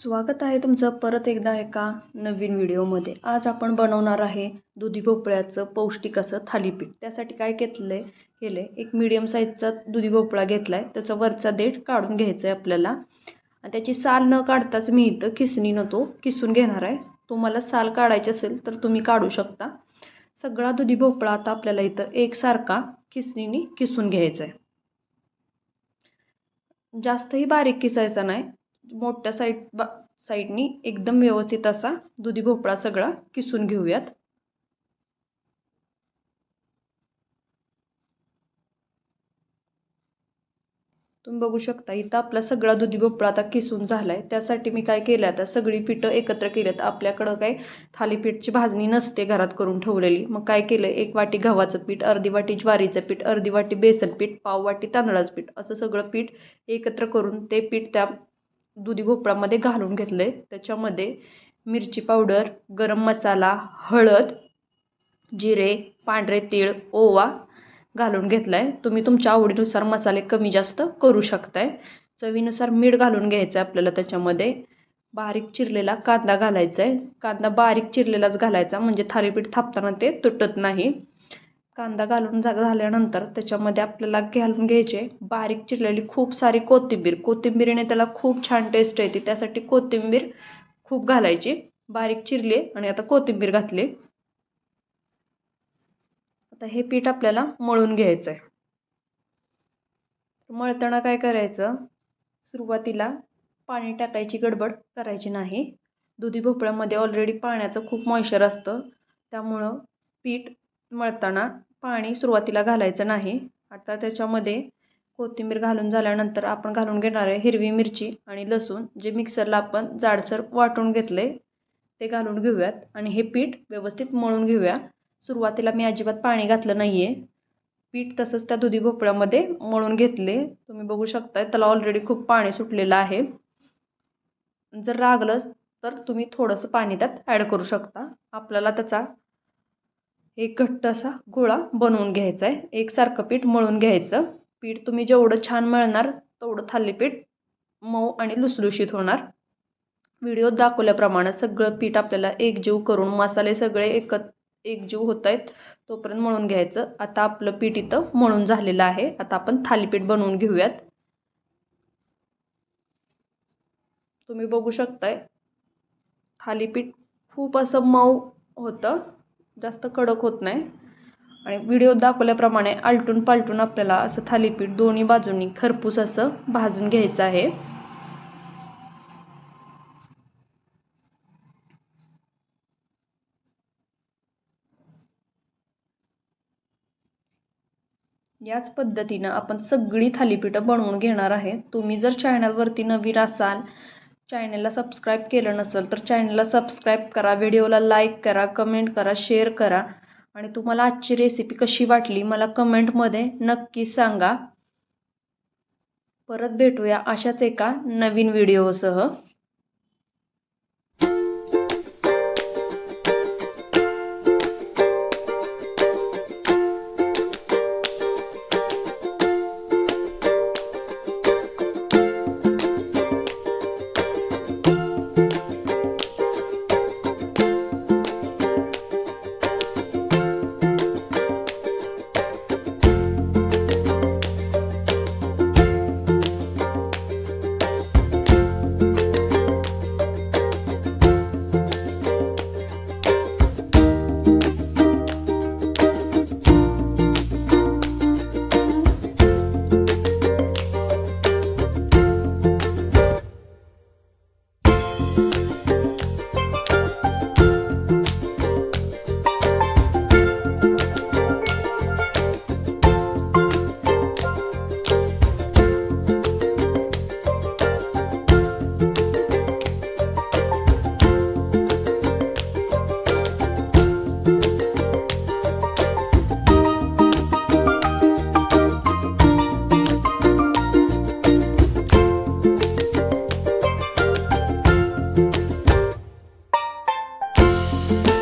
स्वागत आहे तुमचं परत एकदा एका नवीन व्हिडिओमध्ये. आज आपण बनवणार आहे दुधी भोपळ्याचं पौष्टिक असं थालीपीठ. त्यासाठी काय घेतलं आहे केलं? आहे एक मीडियम साईजचा दुधी भोपळा घेतला आहे त्याचा वरचा देठ काढून घ्यायचा आहे आपल्याला. आणि त्याची साल न काढताच मी इथं किसणीनं तो किसून घेणार आहे. तुम्हाला साल काढायची असेल तर तुम्ही काढू शकता. सगळा दुधी भोपळा आता आपल्याला इथं एकसारखा किसणीनी किसून घ्यायचा आहे जास्तही बारीक किसायचा नाही. मोठ्या साईड बा साईडनी एकदम व्यवस्थित असा दुधी भोपळा सगळा किसून घेऊयात. तुम्ही बघू शकता इथं आपला सगळा दुधी भोपळा आता किसून झाला आहे त्यासाठी मी काय केलं आता सगळी पिठं एकत्र केलेत. आपल्याकडं काय थालीपीठची भाजणी नसते घरात करून ठेवलेली. मग काय केलं एक वाटी गव्हाचं पीठ अर्धी वाटी ज्वारीचं पीठ अर्धी वाटी बेसन पीठ पाव वाटी तांदळाचं पीठ असं सगळं पीठ एकत्र करून ते पीठ त्या दुधी भोपळामध्ये घालून घेतलं आहे त्याच्यामध्ये मिरची पावडर गरम मसाला हळद जिरे पांढरे तीळ ओवा घालून घेतला आहे तुम्ही तुमच्या आवडीनुसार मसाले कमी जास्त करू शकताय. चवीनुसार मीठ घालून घ्यायचं आहे आपल्याला त्याच्यामध्ये. बारीक चिरलेला कांदा घालायचा आहे कांदा बारीक चिरलेलाच घालायचा म्हणजे थालीपीठ थापताना ते तुटत नाही. कांदा घालून जा झाल्यानंतर त्याच्यामध्ये आपल्याला घालून घ्यायचे बारीक चिरलेली खूप सारी कोथिंबीर. कोथिंबीरीने त्याला खूप छान टेस्ट येते. त्यासाठी कोथिंबीर खूप घालायची. बारीक चिरली आणि आता कोथिंबीर घातली. आता हे पीठ आपल्याला मळून घ्यायचं आहे मळताना काय करायचं? सुरुवातीला पाणी टाकायची गडबड करायची नाही. दुधी भोपळ्यामध्ये ऑलरेडी पाण्याचं खूप मॉइश्चर असतं. त्यामुळं पीठ मळताना पाणी सुरुवातीला घालायचं नाही. आता त्याच्यामध्ये कोथिंबीर घालून झाल्यानंतर आपण घालून घेणार आहे हिरवी मिरची आणि लसूण. जे मिक्सरला आपण जाडसर वाटून घेतले ते घालून घेऊयात. आणि हे पीठ व्यवस्थित मळून घेऊया. सुरुवातीला मी अजिबात पाणी घातलं नाही आहे पीठ तसंच त्या दुधी भोपळ्यामध्ये मळून घेतले. तुम्ही बघू शकताय त्याला ऑलरेडी खूप पाणी सुटलेलं आहे. जर रागलंच तर तुम्ही थोडंसं पाणी त्यात ॲड करू शकता. आपल्याला त्याचा एक घट्ट असा गोळा बनवून घ्यायचा आहे एकसारखं पीठ मळून घ्यायचं. पीठ तुम्ही जेवढं छान मळणार तेवढं थालीपीठ मऊ आणि लुसलुशीत होणार. व्हिडिओत दाखवल्याप्रमाणे सगळं पीठ आपल्याला एकजीव करून मसाले सगळे एकत एकजीव होत आहेत तोपर्यंत मळून घ्यायचं. आता आपलं पीठ इथं मळून झालेलं आहे. आता आपण थालीपीठ बनवून घेऊयात. तुम्ही बघू शकताय थालीपीठ खूप असं मऊ होतं. जास्त कडक होत नाही. आणि व्हिडिओ दाखवल्याप्रमाणे आलटून पालटून आपल्याला असं थालीपीठ दोन्ही बाजूंनी खरपूस असं भाजून घ्यायचं आहे. याच पद्धतीनं आपण सगळी थालीपीठं बनवून घेणार आहे. तुम्ही जर चॅनलवरती नवीन असाल चॅनलला सबस्क्राईब केलं नसेल तर चॅनलला सबस्क्राईब करा व्हिडिओला लाईक करा कमेंट करा शेअर करा. आणि तुम्हाला आजची रेसिपी कशी वाटली मला कमेंटमध्ये नक्की सांगा. परत भेटूया अशाच एका नवीन व्हिडिओसह. Bye.